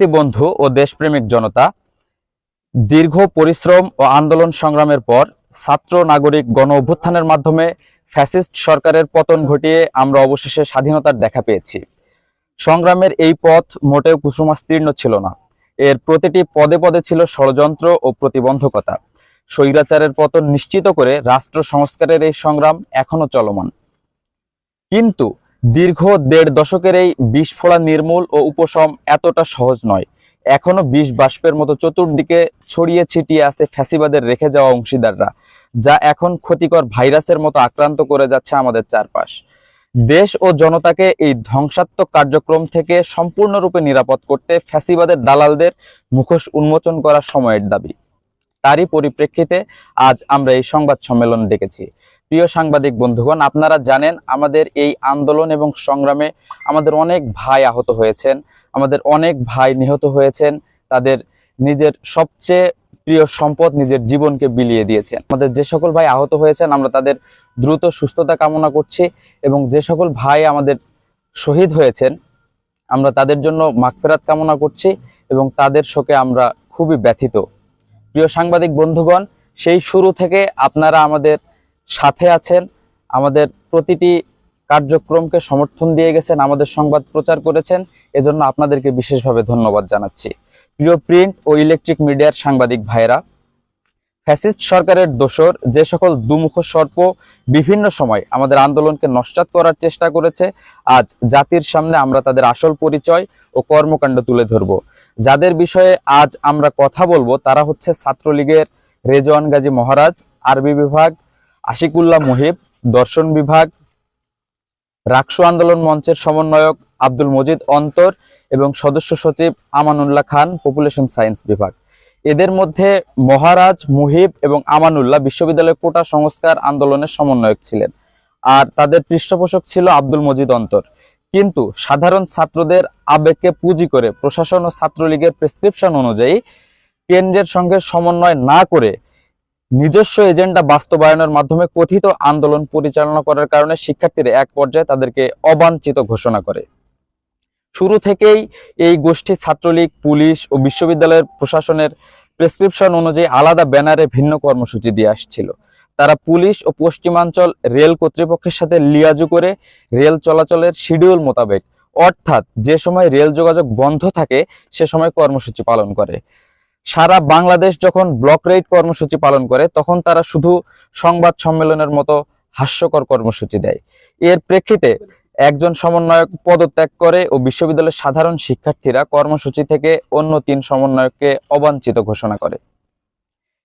শিক্ষার্থী বন্ধু ও দেশপ্রেমিক জনতা দীর্ঘ পরিশ্রম ও আন্দোলন সংগ্রামের পর ছাত্র নাগরিক গণ অভ্যুত্থানের মাধ্যমে ফ্যাসিস্ট সরকারের পতন ঘটিয়ে আমরা অবশেষে স্বাধীনতার দেখা পেয়েছি। সংগ্রামের এই পথ মোটেও কুসুমাস্তীর্ণ ছিল না। এর প্রতিটি পদে পদে ছিল ষড়যন্ত্র ও প্রতিবন্ধকতা। স্বৈরাচারের পতন নিশ্চিত করে রাষ্ট্র সংস্কারের এই সংগ্রাম এখনও চলমান। কিন্তু দীর্ঘ দেড় দশকের এই বিস্ফোড়া নির্মূল ও উপশম এতটা সহজ নয়। এখনও বিষ বাষ্পের মতো চতুর্দিকে ছড়িয়ে ছিটিয়ে আছে ফ্যাসিবাদের রেখে যাওয়া অংশীদাররা, যা এখন ক্ষতিকর ভাইরাসের মতো আক্রান্ত করে যাচ্ছে আমাদের চারপাশ। দেশ ও জনতাকে এই ধ্বংসাত্মক কার্যক্রম থেকে সম্পূর্ণরূপে নিরাপদ করতে ফ্যাসিবাদের দালালদের মুখোশ উন্মোচন করা সময়ের দাবি। তারই পরিপ্রেক্ষিতে আজ আমরা এই সংবাদ সম্মেলন ডেকেছি। প্রিয় সাংবাদিক বন্ধুগণ, আপনারা জানেন আমাদের এই আন্দোলন এবং সংগ্রামে আমাদের অনেক ভাই আহত হয়েছেন, আমাদের অনেক ভাই নিহত হয়েছেন, তাদের নিজের সবচেয়ে প্রিয় সম্পদ নিজের জীবনকে বিলিয়ে দিয়েছেন। আমাদের যে সকল ভাই আহত হয়েছেন, আমরা তাদের দ্রুত সুস্থতা কামনা করছি এবং যে সকল ভাই আমাদের শহীদ হয়েছেন, আমরা তাদের জন্য মাগফেরাত কামনা করছি এবং তাদের শোকে আমরা খুবই ব্যথিত। প্রিয় সাংবাদিক বন্ধুগণ, সেই শুরু থেকে আপনারা আমাদের সাথে আছেন। আমাদের প্রতিটি কার্যক্রমকে সমর্থন দিয়ে গেছেন, আমাদের সংবাদ প্রচার করেছেন। এজন্য আপনাদেরকে বিশেষভাবে ধন্যবাদ জানাচ্ছি। প্রিয় প্রিন্ট ও ইলেকট্রিক মিডিয়ার সাংবাদিক ভাইরা ফ্যাসিস্ট সরকারের দোসর যে সকল দুমুখ সর্প বিভিন্ন সময় আমাদের আন্দোলনকে নস্যাৎ করার চেষ্টা করেছে, আজ জাতির সামনে আমরা তাদের আসল পরিচয় ও কর্মকাণ্ড তুলে ধরব। যাদের বিষয়ে আজ আমরা কথা বলব তারা হচ্ছে ছাত্রলীগের রেজওয়ান গাজী মহারাজ, আরবি বিভাগ, আশিকুল্লাহ মুহিব, দর্শন বিভাগ, রাকসু আন্দোলন মঞ্চের সমন্বয়ক আব্দুল মজিদ অন্তর এবং সদস্য সচিব আমানুল্লাহ খান, পপুলেশন সায়েন্স বিভাগ। এদের মধ্যে মহারাজ, মুহিব এবং আমানুল্লাহ বিশ্ববিদ্যালয় কোটা সংস্কার আন্দোলনের সমন্বয়ক ছিলেন। আর তাদের পৃষ্ঠপোষক ছিল আব্দুল মজিদ অন্তর। কিন্তু সাধারণ ছাত্রদের আবেগকে পুঁজি করে প্রশাসন ও ছাত্রলীগের প্রেসক্রিপশন অনুযায়ী কেন্দ্রের সঙ্গে সমন্বয় না করে নিজস্ব এজেন্ডা বাস্তবায়নের মাধ্যমে কথিত আন্দোলন পরিচালনা করার কারণে শিক্ষার্থীরা এক পর্যায়ে তাদেরকে অবাঞ্ছিত ঘোষণা করে। শুরু থেকেই এই গোষ্ঠী ছাত্রলীগ, পুলিশ ও বিশ্ববিদ্যালয়ের প্রশাসনের প্রেসক্রিপশন অনুযায়ী আলাদা ব্যানারে ভিন্ন কর্মসূচি দিয়ে আসছিল। তারা পুলিশ ও পশ্চিমাঞ্চল রেল কর্তৃপক্ষের সাথে লিয়াজু করে রেল চলাচলের শিডিউল মোতাবেক, অর্থাৎ যে সময় রেল যোগাযোগ বন্ধ থাকে, সে সময় কর্মসূচি পালন করে। সারা বাংলাদেশ যখন ব্লক রেড কর্মসূচি পালন করে, তখন তারা শুধু সংবাদ সম্মেলনের মতো হাস্যকর কর্মসূচি দেয়। এর প্রেক্ষিতে একজন সমন্বয়ক পদত্যাগ করে ও বিশ্ববিদ্যালয়ের সাধারণ শিক্ষার্থীরা কর্মসূচি থেকে অন্য তিন সমন্বয়ককে অবাঞ্ছিত ঘোষণা করে।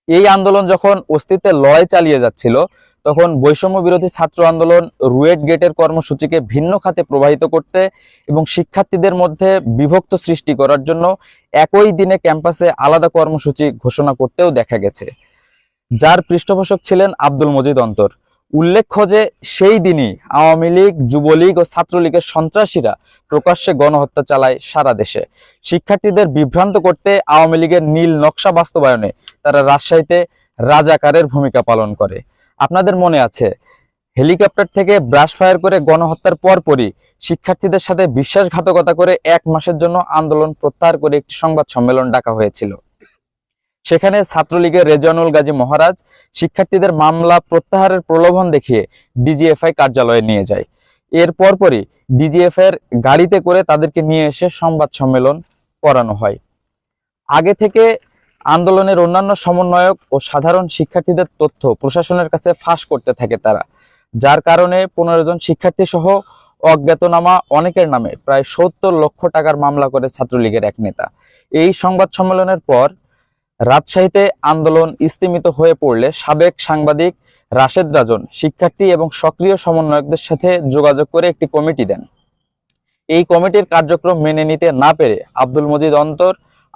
এই আন্দোলন যখন অস্তিত্বে লড়াই চালিয়ে যাচ্ছিল, তখন বৈষম্য বিরোধী ছাত্র আন্দোলন রুয়েট গেটের কর্মসূচিকে ভিন্ন খাতে প্রবাহিত করতে এবং শিক্ষার্থীদের মধ্যে বিভক্ত সৃষ্টি করার জন্য একই দিনে ক্যাম্পাসে আলাদা কর্মসূচি ঘোষণা করতেও দেখা গেছে। যার পৃষ্ঠপোষক ছিলেন আব্দুল মজিদ অন্তর। উল্লেখ্য যে সেই দিনই আওয়ামী লীগ, যুবলীগ ও ছাত্রলীগের সন্ত্রাসীরা প্রকাশ্যে গণহত্যা চালায় সারা দেশে। শিক্ষার্থীদের বিভ্রান্ত করতে আওয়ামী লীগের নীল নকশা বাস্তবায়নে তারা রাজশাহীতে রাজাকারের ভূমিকা পালন করে। আপনাদের মনে আছে, হেলিকপ্টার থেকে ব্রাশ ফায়ার করে গণহত্যার পরপরই শিক্ষার্থীদের সাথে বিশ্বাসঘাতকতা করে এক মাসের জন্য আন্দোলন প্রত্যাহার করে একটি সংবাদ সম্মেলন ডাকা হয়েছিল। সেখানে ছাত্রলীগের রেজানুল গাজী মহারাজ শিক্ষার্থীদের মামলা প্রত্যাহারের প্রলোভন দেখিয়ে ডিজিএফআই কার্যালয়ে নিয়ে যায়। এর পরপরই ডিজিএফ এর গাড়িতে করে তাদেরকে নিয়ে এসে সংবাদ সম্মেলন করানো হয়। আগে থেকে আন্দোলনের অন্যান্য সমন্বয়ক ও সাধারণ শিক্ষার্থীদের তথ্য প্রশাসনের কাছে ফাঁস করতে থাকে তারা, যার কারণে পনেরো জন শিক্ষার্থী সহ অজ্ঞাতনামা অনেকের নামে প্রায় সত্তর লক্ষ টাকার মামলা করে ছাত্রলীগের এক নেতা। এই সংবাদ সম্মেলনের পর রাজশাহীতে আন্দোলন স্তিমিত হয়ে পড়লে সাবেক সাংবাদিক রাশেদ রাজন শিক্ষার্থী এবং সক্রিয় সমন্বয়কদের সাথে যোগাযোগ করে একটি কমিটি দেন। এই কমিটির কার্যক্রম মেনে নিতে না পেরে আব্দুল মজিদ অন্তর,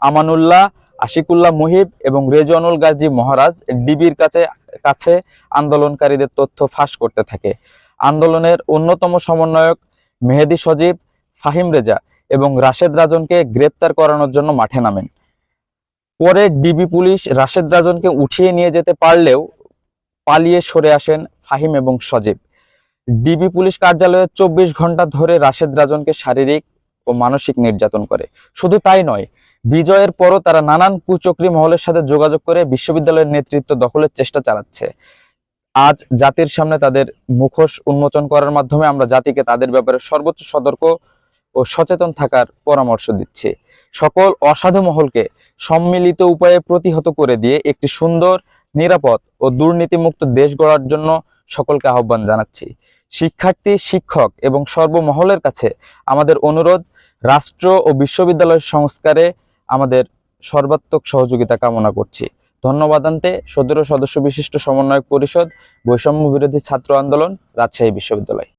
আমানুল্লাহ, আশিকুল্লাহ মুহিব এবং রেজওয়ানুল গাজী মহারাজ ডিবির কাছে কাছে আন্দোলনকারীদের তথ্য ফাঁস করতে থাকে। আন্দোলনের অন্যতম সমন্বয়ক মেহেদি সজীব, ফাহিম রেজা এবং রাশেদ রাজনকে গ্রেপ্তার করানোর জন্য মাঠে নামেন। পরে ডিবি পুলিশ রাশেদ রাজনকে উঠিয়ে নিয়ে যেতে পারলেও পালিয়ে সরে আসেন ফাহিম এবং সজীব। ডিবি পুলিশ কার্যালয়ে চব্বিশ ঘণ্টা ধরে রাশেদ রাজনকে শারীরিক ও মানসিক নির্যাতন করে। শুধু তাই নয়, বিজয়ের পরও তারা নানান কুচক্রী মহলের সাথে যোগাযোগ করে বিশ্ববিদ্যালয়ের নেতৃত্ব দখলের চেষ্টা চালাচ্ছে। আজ জাতির সামনে তাদের মুখোশ উন্মোচন করার মাধ্যমে আমরা জাতিকে তাদের ব্যাপারে সর্বোচ্চ সতর্ক ও সচেতন থাকার পরামর্শ দিচ্ছে। সকল অসাধু মহলকে সম্মিলিত উপায়ে প্রতিহত করে দিয়ে একটি সুন্দর, নিরাপদ ও দুর্নীতিমুক্ত দেশ গড়ার জন্য সকলকে আহ্বান জানাচ্ছি। শিক্ষার্থী, শিক্ষক এবং সর্বমহলের কাছে আমাদের অনুরোধ, রাষ্ট্র ও বিশ্ববিদ্যালয় সংস্কারে আমাদের সর্বাত্মক সহযোগিতা কামনা করছি। ধন্যবাদ আনতে সদর সদস্য বিশিষ্ট সমন্বয়ক পরিষদ, বৈষম্য বিরোধী ছাত্র আন্দোলন, রাজশাহী বিশ্ববিদ্যালয়।